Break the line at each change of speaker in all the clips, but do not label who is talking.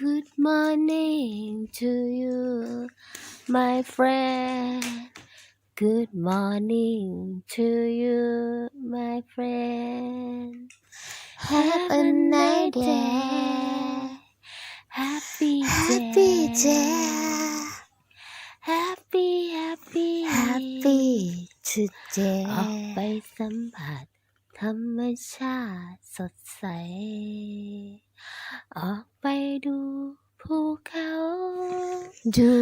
Good morning to you, my friend. Good morning to you, my friend. Have a nice day. Happy
Happy
day.
day
Happy happy
Happy
ออกไป
today
สัมผัสธรรมชาติสดใส ออกไปดูภูเขา
ดู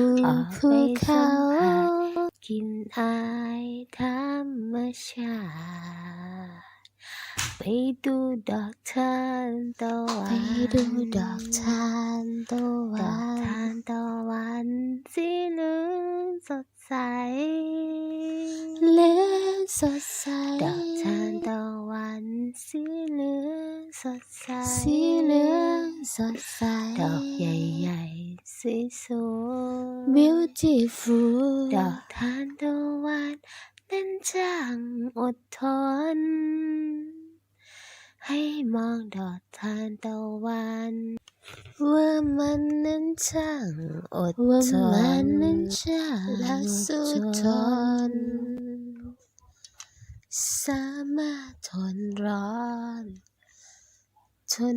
ภูเขา
กินอายธรรมชาติไปดูดอกทานตะวัน
ไปดูดอกทานตะวัน ด
อกทานตะวันสีเหลืองสดใส
เลือนสดใส
ดอกทานตะวันสีเหลือง สดใส
สีเหลืองสดใส
ดอกใหญ่ๆสีสวย
beautiful
ดอกทานตะวันนั้นช่างอดทน ให้มองดอกทานตะวัน
ว่ามันนั้นช่างอด
ว่า
ท
มัน
น
นั้นช่าง
และสู้
อด
ทน สามารถทนร้อนท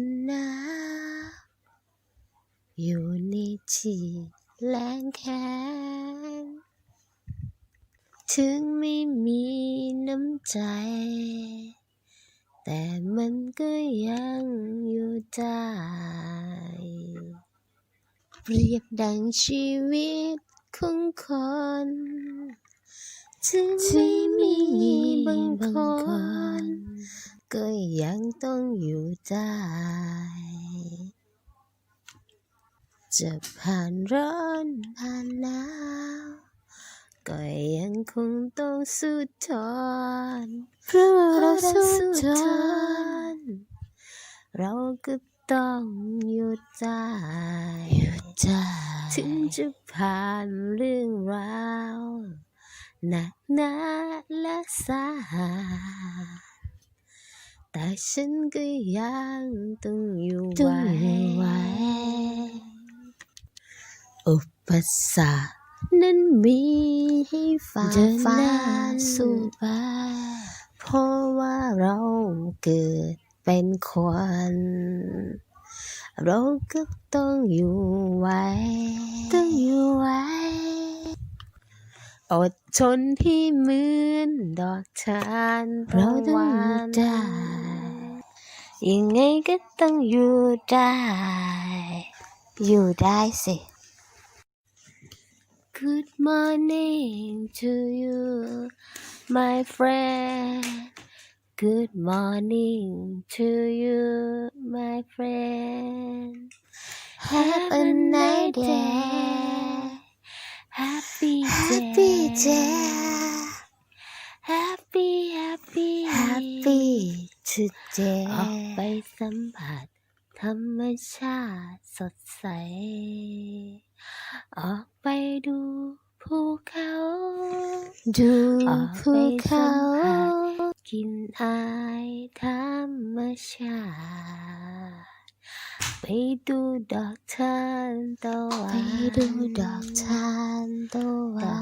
นหนาวอยู่ในที่แรงแค้นถึงไม่มีน้ำใจ แต่มันก็ยังอยู่ได้เปรียบดังชีวิตของคน ถึงไม่มีบางคน ก็ยังต้องอยู่ได้จะผ่านร้อนผ่านหนาวก็ยังคงต้องสู้ทนเพราะเราสู้ทนเราก็ต้องหยุดได้หยุดได้ถึงจะผ่านเรื่องราวหนักหนาและสาหัส แต่ฉันก็ยังต้องอยู่ไหวอุปสรรคนั้นมีให้ฝ่าฟั
น้าน
สู้ไปเพราะว่าเราเกิดเป็นคน เราก็ต้องอยู่ไว้ ต้องอยู่ไว้ อดทนที่เหมือนดอกทานตะ
เราต้อง
วั
อยู่
น
ได้
ยังไงก็ต้องอยู่ได้ อยู่ได้สิ
Good morning to you, my friend. Good morning to you, my friend.
Have a nice day
Happy
Happy
day.
Day
Happy happy
Happy
ออกไป
today
สัมผัสธรรมชาติสดใส ออกไปดูภูเขา
ดู
ออก
ภู
ไป
เขา
สัมผัสกินอายธรรมชาติไปดูดอกทานตะวั
ไป
น
ดูดอกทานตะ
ด
วั
อกทาน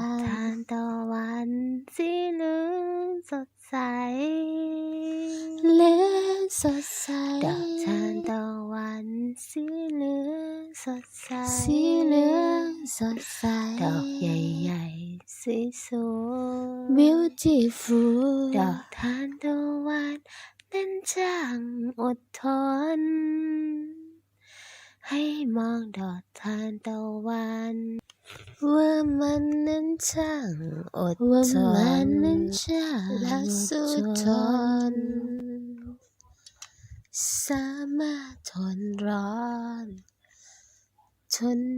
สดใส
สีเหลืองสดใส
ดอกใหญ่ๆสีสวย
beautiful
ดอกทานตะวันนั้นช่างอดทน ให้มองดอกทานตะวัน
ว่ามันนั้นช่างอด
ว่า
ท
มัน
น
นั้นช่าง
และ
อด
สู้
ท
ทน สามารถทนร้อน ทน